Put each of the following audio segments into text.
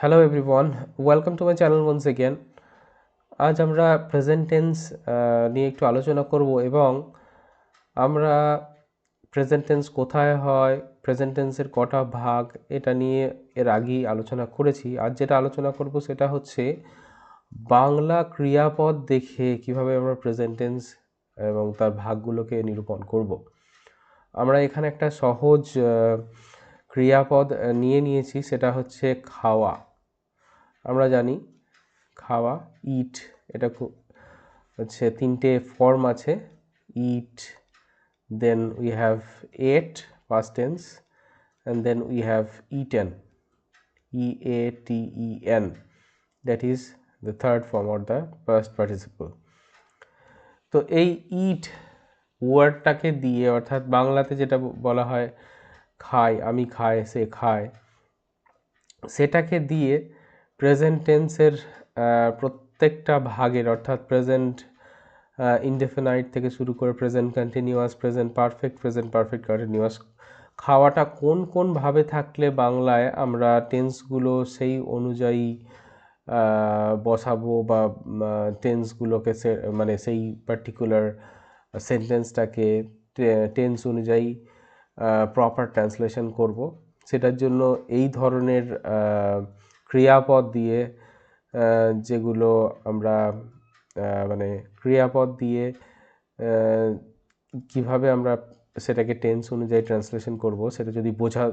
Hello everyone welcome to my channel once again আজ আমরা present tense নিয়ে একটু আলোচনা করব এবং আমরা প্রেজেন্ট টেন্স কোথায় হয় প্রেজেন্ট টেন্সের কটা ভাগ, এটা নিয়ে এর আগেই আলোচনা করেছি। আজ যেটা আলোচনা করব সেটা হচ্ছে বাংলা ক্রিয়াপদ দেখে কীভাবে আমরা প্রেজেন্ট টেন্স এবং তার ভাগগুলোকে নিরূপণ করব। আমরা এখানে একটা সহজ ক্রিয়াপদ নিয়ে নিয়েছি, সেটা হচ্ছে খাওয়া। আমরা জানি, খাওয়া ইট এটা খুব হচ্ছে তিনটে ফর্ম আছে eat then we have ate past tense, and then we have eaten e a t e n, that is the third form or the past participle. তো এই ইট ওয়ার্ডটাকে দিয়ে, অর্থাৎ বাংলাতে যেটা বলা হয়, খায়, আমি খাই সে খায়, সেটাকে দিয়ে প্রেজেন্ট টেন্সের প্রত্যেকটা ভাগের, অর্থাৎ প্রেজেন্ট ইনডেফিনাইট থেকে শুরু করে present continuous present perfect present perfect continuous খাওয়াটা কোন কোন ভাবে থাকলে বাংলায় আমরা টেন্সগুলো সেই অনুযায়ী বসাবো বা টেন্সগুলোকে মানে সেই পার্টিকুলার সেন্টেন্সটাকে টেন্স অনুযায়ী প্রপার ট্রান্সলেশন করব। সেটার জন্য এই ধরনের ক্রিয়াপদ দিয়ে যেগুলো আমরা মানে ক্রিয়াপদ দিয়ে কীভাবে আমরা সেটাকে টেন্স অনুযায়ী ট্রান্সলেশন করব, সেটা যদি বোঝা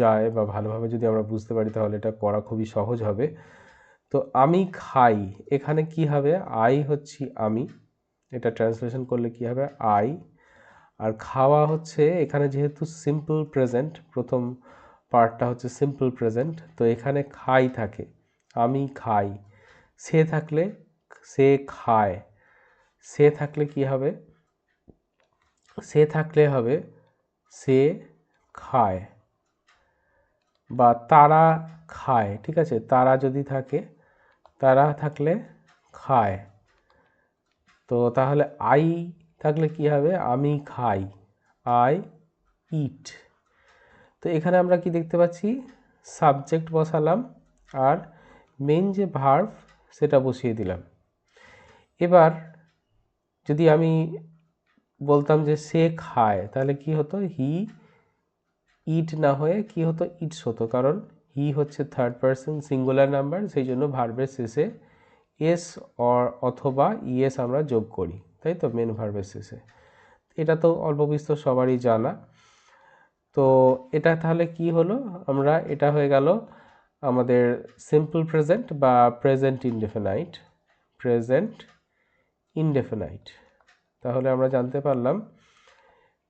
যায় বা ভালোভাবে যদি আমরা বুঝতে পারি, তাহলে এটা করা খুবই সহজ হবে। তো আমি খাই, এখানে কি হবে? আই হচ্ছি আমি। এটা ট্রান্সলেশন করলে কি হবে? আই। আর খাওয়া হচ্ছে, এখানে যেহেতু সিম্পল প্রেজেন্ট প্রথম পার্টটা হচ্ছে সিম্পল প্রেজেন্ট তো এখানে খাই থাকে। আমি খাই। সে থাকলে, সে খায়। সে থাকলে কি হবে? সে থাকলে হবে, সে খায়। বা তারা খায়, ঠিক আছে? তারা যদি থাকে, তারা থাকলে খায়। তো তাহলে আই থাকলে কি হবে? আমি খাই। আই ইট তো এখানে আমরা কি দেখতে পাচ্ছি? সাবজেক্ট বসালাম আর মেন যে ভার্ভ সেটা বসিয়ে দিলাম। এবার যদি আমি বলতাম যে সে খায়, তাহলে কি হতো? হি ইট না হয়ে কি হতো? ইটস হতো। কারণ হি হচ্ছে থার্ড পার্সন সিঙ্গুলার নাম্বার সেই জন্য ভার্বের শেষে এস অর অথবা ইএস আমরা যোগ করি। তাই তো? মেন ভার্বের শেষে। এটা তো অল্প বিস্তর সবারই জানা। এটা তাহলে কি হলো? আমরা এটা হয়ে গেল আমাদের সিম্পল প্রেজেন্ট বা প্রেজেন্ট ইনডেফিনাইট প্রেজেন্ট ইনডেফিনাইট তাহলে আমরা জানতে পারলাম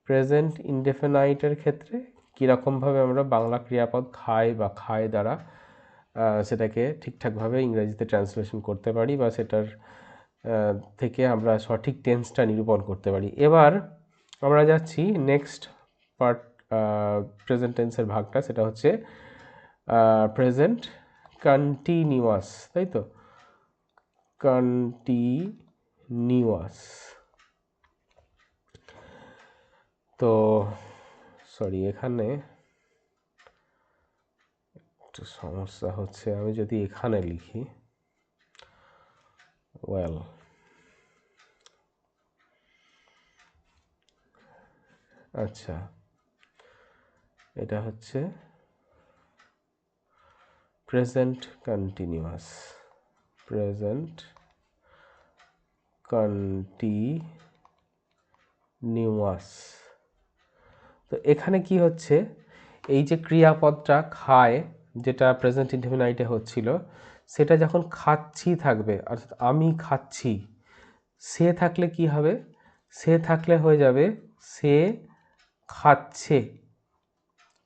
প্রেজেন্ট ইনডেফিনাইটের ক্ষেত্রে কীরকমভাবে আমরা বাংলা ক্রিয়াপদ খায় বা খায় দ্বারা সেটাকে ঠিকঠাকভাবে ইংরেজিতে ট্রান্সলেশন করতে পারি বা সেটার থেকে আমরা সঠিক টেন্সটা নিরূপণ করতে পারি। এবার আমরা যাচ্ছি নেক্সট পার্ট প্রেজেন্ট টেন্সের ভাগটা সেটা হচ্ছে প্রেজেন্ট কন্টিনিউয়াস তাই তো? কন্টিনিউয়াস তো সরি এখানে একটু সমস্যা হচ্ছে, আমি যদি এখানে লিখি ওয়েল আচ্ছা। এটা হচ্ছে প্রেজেন্ট কন্টিনিউয়াস প্রেজেন্ট কন্টিনিউয়াস তো এখানে কি হচ্ছে? এই যে ক্রিয়াপদটা খায়, যেটা প্রেজেন্ট ইনডিফিনাইটে হচ্ছিল, সেটা যখন খাচ্ছি থাকবে, অর্থাৎ আমি খাচ্ছি, সে থাকলে কি হবে? সে থাকলে হয়ে যাবে, সে খাচ্ছে।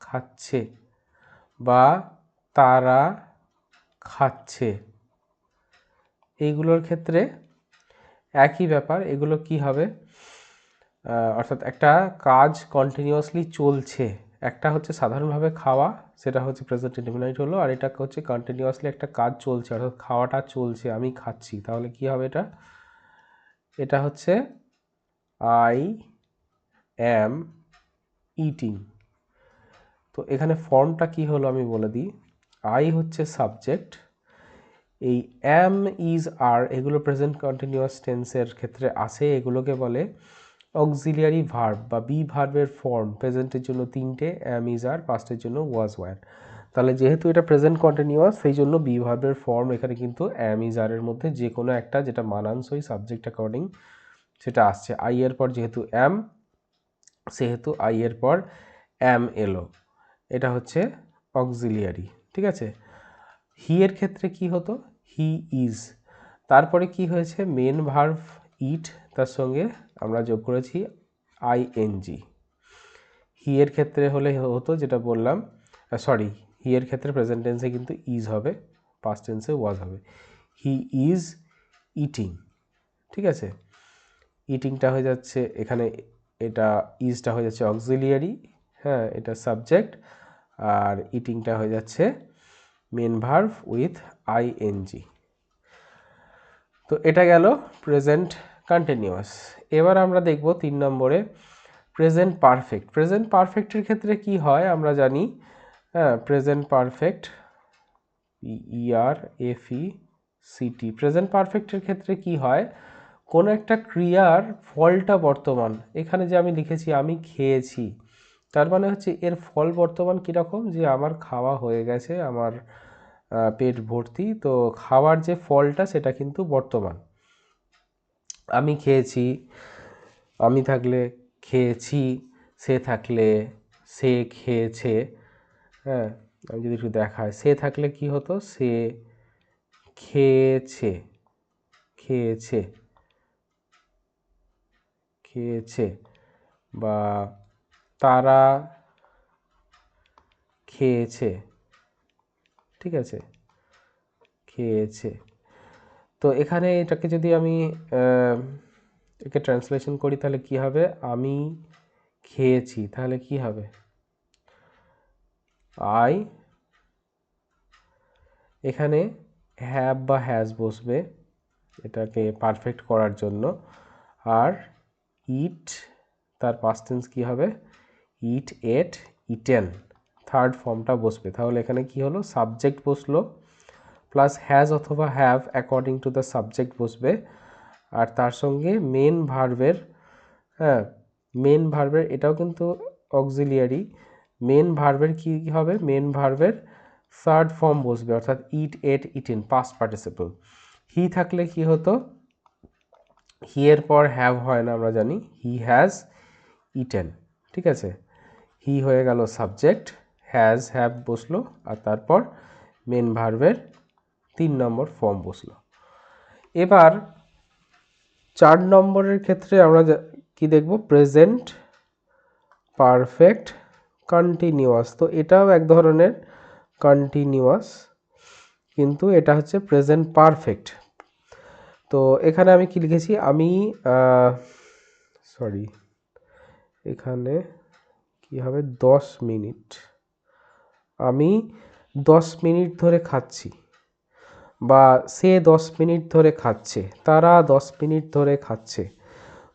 খাচ্ছে বা তারা খাচ্ছে। এইগুলোর ক্ষেত্রে একই ব্যাপার, এগুলো কি হবে? অর্থাৎ একটা কাজ কন্টিনিউয়াসলি চলছে। একটা হচ্ছে সাধারণভাবে খাওয়া, সেটা হচ্ছে প্রেজেন্ট ইনডিফিনাইট হলো, আর এটা হচ্ছে কন্টিনিউয়াসলি একটা কাজ চলছে, অর্থাৎ খাওয়াটা চলছে, আমি খাচ্ছি। তাহলে কি হবে এটা? এটা হচ্ছে আই অ্যাম ইটিং তো এখানে ফর্মটা কি হলো আমি বলে দিই। আই হচ্ছে সাবজেক্ট এই অ্যাম ইজ আর এগুলো প্রেজেন্ট কন্টিনিউয়াস টেন্সের ক্ষেত্রে আসে এগুলোকে বলে অক্সিলিয়ারি ভার্ব বা বি ভার্বের ফর্ম প্রেজেন্টের জন্য তিনটে অ্যাম ইজ আর পাস্টের জন্য ওয়াজ ওয়ার তাহলে যেহেতু এটা প্রেজেন্ট কন্টিনিউয়াস সেই জন্য বি ভার্বের ফর্ম এখানে কিন্তু অ্যাম ইজ আরের মধ্যে যে কোনো একটা যেটা মানানসই সাবজেক্ট অ্যাকর্ডিং সেটা আসছে। আই এর পর যেহেতু অ্যাম সেহেতু আই এর পর অ্যাম এলো। এটা হচ্ছে অক্সিলিয়ারি ঠিক আছে? হি এর ক্ষেত্রে কি হতো? হি ইজ তারপরে কি হয়েছে? মেন ভার্ভ ইট তার সঙ্গে আমরা যোগ করেছি আই এন জি হি এর ক্ষেত্রে হলে হতো যেটা বললাম সরি হি এর ক্ষেত্রে প্রেজেন্ট টেন্সে কিন্তু ইজ হবে পাস্ট টেন্সে ওয়াজ হবে। হি ইজ ইটিং ঠিক আছে? ইটিংটা হয়ে যাচ্ছে, এখানে এটা ইজটা হয়ে যাচ্ছে অক্সিলিয়ারি হ্যাঁ এটা সাবজেক্ট আর ইটিংটা হয়ে যাচ্ছে main verb with I N G তো এটা গেল প্রেজেন্ট কন্টিনিউয়াস এবার আমরা দেখব তিন নম্বরে প্রেজেন্ট পারফেক্ট প্রেজেন্ট পারফেক্টের ক্ষেত্রে কি হয় আমরা জানি হ্যাঁ প্রেজেন্ট পারফেক্ট ইআর এফ সিটি প্রেজেন্ট পারফেক্টের ক্ষেত্রে কি হয়, কোনো একটা ক্রিয়ার ফলটা বর্তমান। এখানে যে আমি লিখেছি, আমি খেয়েছি। তার মানে হচ্ছে এর ফল বর্তমান কীরকম? যে আমার খাওয়া হয়ে গেছে, আমার পেট ভর্তি, তো খাওয়ার যে ফলটা সেটা কিন্তু বর্তমান। আমি খেয়েছি, আমি থাকলে খেয়েছি, সে থাকলে সে খেয়েছে হ্যাঁ? আমি যদি একটু দেখায় সে থাকলে কি হতো? সে খেয়েছে খেয়েছে খেয়েছে, বা তারা খেয়েছে। ঠিক আছে? খেয়েছে। তো এখানে এটাকে যদি আমি একে ট্রান্সলেশন করি তাহলে কি হবে? আমি খেয়েছি। তাহলে কি হবে? আই এখানে হ্যাভ বা হ্যাজ বসবে এটাকে পারফেক্ট করার জন্য। আর ইট তার পাস্ট টেন্স কী হবে? ইট এট ইটেন থার্ড ফর্মটা বসবে। তাহলে এখানে কি হলো? সাবজেক্ট বসল প্লাস হ্যাজ অথবা have according to the subject বসবে। আর তার সঙ্গে মেন ভার্বের হ্যাঁ মেন ভার্বের এটাও কিন্তু অক্সিলিয়ারি মেন ভার্বের কী হবে? মেন ভার্বের থার্ড ফর্ম বসবে, অর্থাৎ eat ate eaten past participle he থাকলে কি হতো? হি এর পর হ্যাভ হয় না, আমরা জানি। হি হ্যাজ ইটেন ঠিক আছে? হি হয়ে গেল সাবজেক্ট হ্যাজ হ্যাভ বসল, আর তারপর মেন ভার্বের তিন নম্বর ফর্ম বসল। এবার চার নম্বরের ক্ষেত্রে আমরা কি দেখব? প্রেজেন্ট পারফেক্ট কন্টিনিউয়াস তো এটাও এক ধরনের কন্টিনিউয়াস কিন্তু এটা হচ্ছে প্রেজেন্ট পারফেক্ট তো এখানে আমি কি লিখেছি? আমি সরি এখানে কি হবে? দশ মিনিট। আমি দশ মিনিট ধরে খাচ্ছি বা সে দশ মিনিট ধরে খাচ্ছে, তারা দশ মিনিট ধরে খাচ্ছে।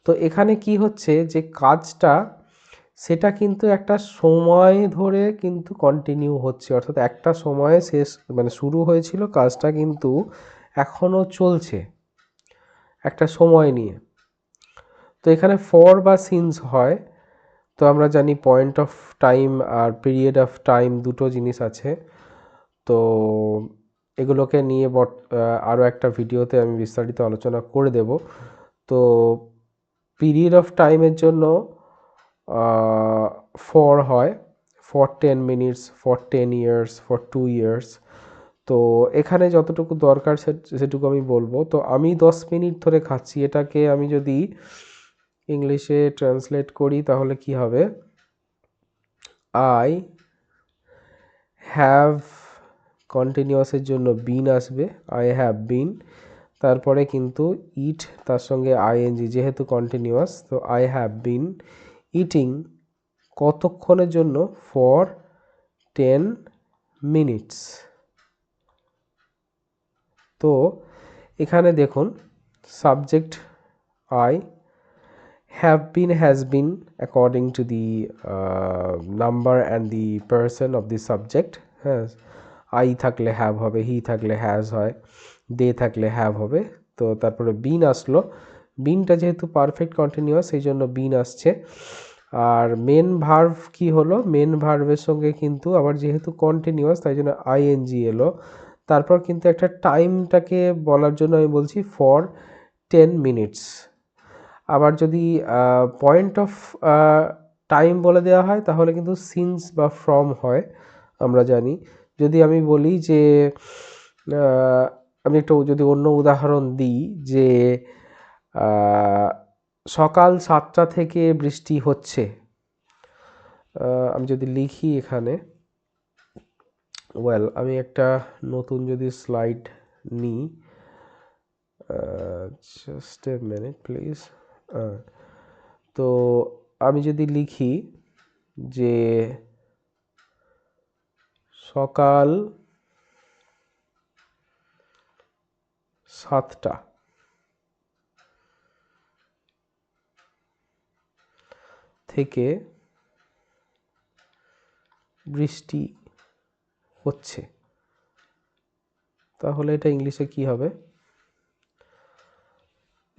তো এখানে কি হচ্ছে যে কাজটা, সেটা কিন্তু একটা সময় ধরে কিন্তু কন্টিনিউ হচ্ছে। অর্থাৎ একটা সময়ে শেষ মানে শুরু হয়েছিল কাজটা কিন্তু এখনও চলছে একটা সময় নিয়ে। তো এখানে ফর বা সিন্স হয়। তো আমরা জানি পয়েন্ট অফ টাইম আর পিরিয়ড অফ টাইম দুটো জিনিস আছে। তো এগুলোকে নিয়ে বট আরও একটা ভিডিওতে আমি বিস্তারিত আলোচনা করে দেব। তো পিরিয়ড অফ টাইমের জন্য ফর হয়। For ten minutes for ten years for two years তো এখানে যতটুকু দরকার সেটুকু আমি বলব। তো আমি দশ মিনিট ধরে খাচ্ছি। এটাকে আমি যদি ইংলিশে ট্রান্সলেট করি, তাহলে কি হবে? আই হ্যাভ কন্টিনিউয়াসের জন্য বিন আসবে। আই হ্যাভ বিন তারপরে কিন্তু ইট তার সঙ্গে আইএনজি যেহেতু কন্টিনিউয়াস তো আই হ্যাভ বিন ইটিং কতক্ষণের জন্য? ফর টেন মিনিটস তো এখানে দেখুন subject I have been has been according to the number and the person of the subject হ্যাঁ আই থাকলে হ্যাভ হবে হি থাকলে হ্যাজ হয় দে থাকলে হ্যাভ হবে, তো তারপরে বিন আসলো বিনটা যেহেতু পারফেক্ট কন্টিনিউয়াস সেই জন্য বিন আসছে, আর মেন ভার্ভ কি হলো মেন ভার্ভের সঙ্গে কিন্তু আবার যেহেতু কন্টিনিউয়াস তাই জন্য আইএনজি এলো, তারপর কিন্তু একটা টাইমটাকে বলার জন্য আমি বলছি ফর টেন মিনিটস আবার যদি পয়েন্ট অফ টাইম বলে দেওয়া হয়, তাহলে কিন্তু সিন্স বা ফ্রম হয়, আমরা জানি। যদি আমি বলি যে আমি একটু যদি অন্য উদাহরণ দিই যে সকাল সাতটা থেকে বৃষ্টি হচ্ছে আমি যদি লিখি এখানে ওয়েল আমি একটা নতুন যদি স্লাইড নিই জাস্ট এ মিনিট প্লিজ তো আমি যদি লিখি যে সকাল সাতটা, থেকে বৃষ্টি হচ্ছে, তাহলে এটা ইংলিশে কি হবে?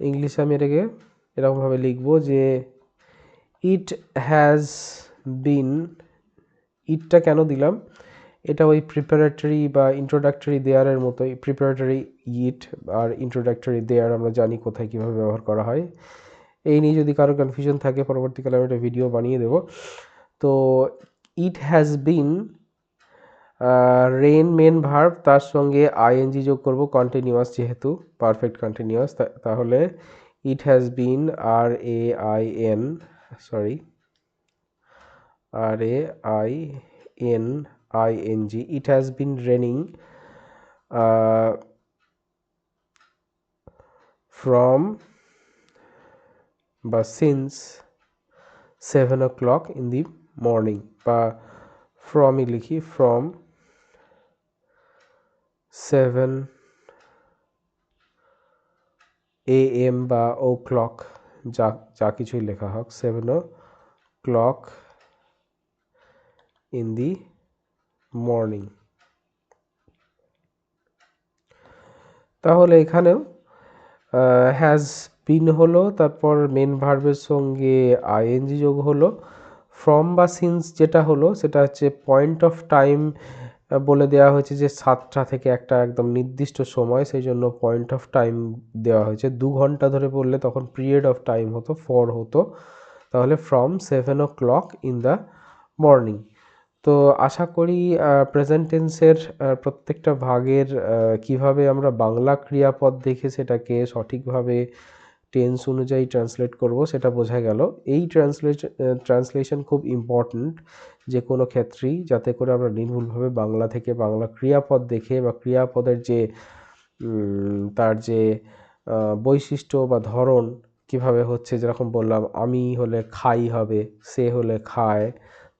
ইংলিশে আমি এটাকে এরকমভাবে লিখব যে ইট হ্যাজ বিন ইটটা কেন দিলাম? এটা ওই প্রিপারেটরি বা ইন্ট্রোডাক্টরি দেয়ারের মতোই প্রিপারেটরি ইট আর ইন্ট্রোডাক্টরি দেয়ার আমরা জানি কোথায় কীভাবে ব্যবহার করা হয়। এই নিয়ে যদি কারও কনফিউশন থাকে, পরবর্তীকালে আমি একটা ভিডিও বানিয়ে দেব। তো it has been rain main verb তার সঙ্গে আইএনজি যোগ করব কন্টিনিউয়াস যেহেতু পারফেক্ট কন্টিনিউয়াস তাহলে it has been R A I N sorry R A I N I N G it has been raining from বা since seven o'clock in the morning বা ফ্রমই লিখি from seven A M বা o'clock যা যা কিছুই লেখা হোক seven o'clock in the morning তাহলে এখানেও হ্যাজ বিন হলো, তারপর মেন ভার্বের সঙ্গে আইএনজি যোগ হলো ফ্রম বা সিন্স যেটা হলো, সেটা হচ্ছে পয়েন্ট অফ টাইম বলে দেওয়া হয়েছে যে সাতটা থেকে একটা একদম নির্দিষ্ট সময়, সেই জন্য পয়েন্ট অফ টাইম দেওয়া হয়েছে। দু ঘণ্টা ধরে পড়লে তখন পিরিয়ড অফ টাইম হতো ফর হতো। তাহলে from seven o'clock in the morning তো আশা করি প্রেজেন্ট টেন্সের প্রত্যেকটা ভাগের কীভাবে আমরা বাংলা ক্রিয়াপদ দেখে সেটাকে সঠিকভাবে টেন্স অনুযায়ী ট্রান্সলেট করব সেটা বোঝা গেল। এই ট্রান্সলেট ট্রান্সলেশন খুব ইম্পর্ট্যান্ট যে কোনো ক্ষেত্রেই, যাতে করে আমরা নির্ভুলভাবে বাংলা থেকে বাংলা ক্রিয়াপদ দেখে বা ক্রিয়াপদের যে তার যে বৈশিষ্ট্য বা ধরন কীভাবে হচ্ছে, যেরকম বললাম, আমি হলে খাই হবে, সে হলে খায়,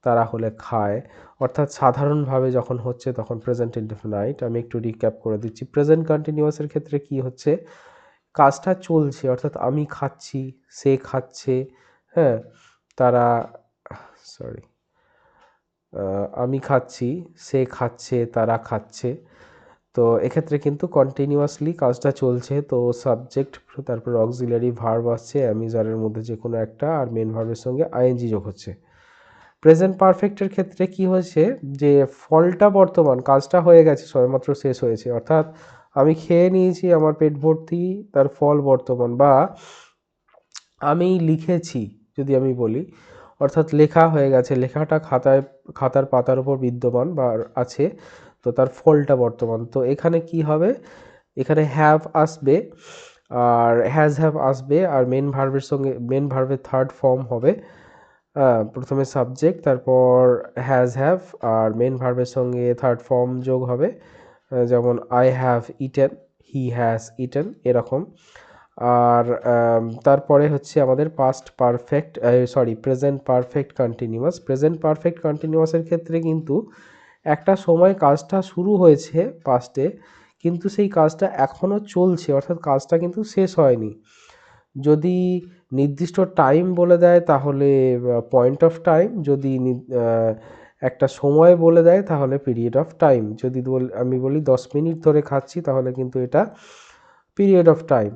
তারা হলে খায়। অর্থাৎ সাধারণভাবে যখন হচ্ছে, তখন প্রেজেন্ট ইনডেফিনাইট আমি একটু রিক্যাপ করে দিচ্ছি। প্রেজেন্ট কন্টিনিউয়াসের ক্ষেত্রে কি হচ্ছে, কাজটা চলছে, অর্থাৎ আমি খাচ্ছি, সে খাচ্ছে হ্যাঁ তারা সরি আমি খাচ্ছি, সে খাচ্ছে, তারা খাচ্ছে। তো এক্ষেত্রে কিন্তু কন্টিনিউয়াসলি কাজটা চলছে। তো সাবজেক্ট তারপর অক্সিলারি ভার্ব আসছে অ্যামিজারের মধ্যে যে কোনো একটা, আর মেন ভার্বের সঙ্গে আইএনজি যোগ হচ্ছে। প্রেজেন্ট পারফেক্টের ক্ষেত্রে কি হয়েছে? যে ফলটা বর্তমান, কাজটা হয়ে গেছে, সবেমাত্র শেষ হয়েছে। অর্থাৎ আমি খেয়ে নিয়েছি, আমার পেট ভর্তি, তার ফল বর্তমান, বা আমি লিখেছি, যদি আমি বলি অর্থাৎ লেখা হয়ে গেছে। লেখাটা খাতায়, খাতার পাতার উপর বিদ্যমান বা আছে। তো তার ফলটা বর্তমান। তো এখানে কি হবে? এখানে হ্যাভ আসবে আর হ্যাজ হ্যাভ আসবে আর মেন ভার্বের সঙ্গে মেন ভার্বের থার্ড ফর্ম হবে। প্রথমে সাবজেক্ট তারপর হ্যাজ হ্যাভ আর মেন ভার্বের সঙ্গে থার্ড ফর্ম যোগ হবে। যেমন I have eaten he has eaten এরকম। আর তারপরে হচ্ছে আমাদের past perfect sorry present perfect continuous present perfect কন্টিনিউয়াসের ক্ষেত্রে কিন্তু একটা সময় কাজটা শুরু হয়েছে পাস্টে কিন্তু সেই কাজটা এখনও চলছে, অর্থাৎ কাজটা কিন্তু শেষ হয়নি। যদি নির্দিষ্ট টাইম বলে দেয় তাহলে পয়েন্ট অফ টাইম যদি একটা সময় বলে দেয় তাহলে পিরিয়ড অফ টাইম যদি আমি বলি দশ মিনিট ধরে খাচ্ছি তাহলে কিন্তু এটা পিরিয়ড অফ টাইম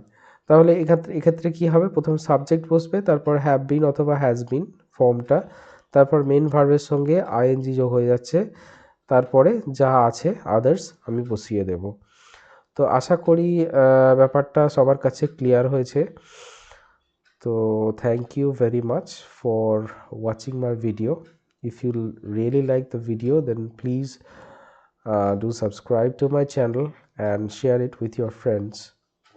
তাহলে এক্ষেত্রে এক্ষেত্রে কী হবে? প্রথম সাবজেক্ট বসবে তারপর হ্যাভ বিন অথবা হ্যাজ বিন ফর্মটা তারপর মেন ভার্বের সঙ্গে আইএনজি যোগ হয়ে যাচ্ছে তারপরে যা আছে আদার্স আমি বসিয়ে দেব। তো আশা করি ব্যাপারটা সবার কাছে ক্লিয়ার হয়েছে। তো thank you very much for watching my video l- really like the video then please uh, do subscribe to my channel and share it with your friends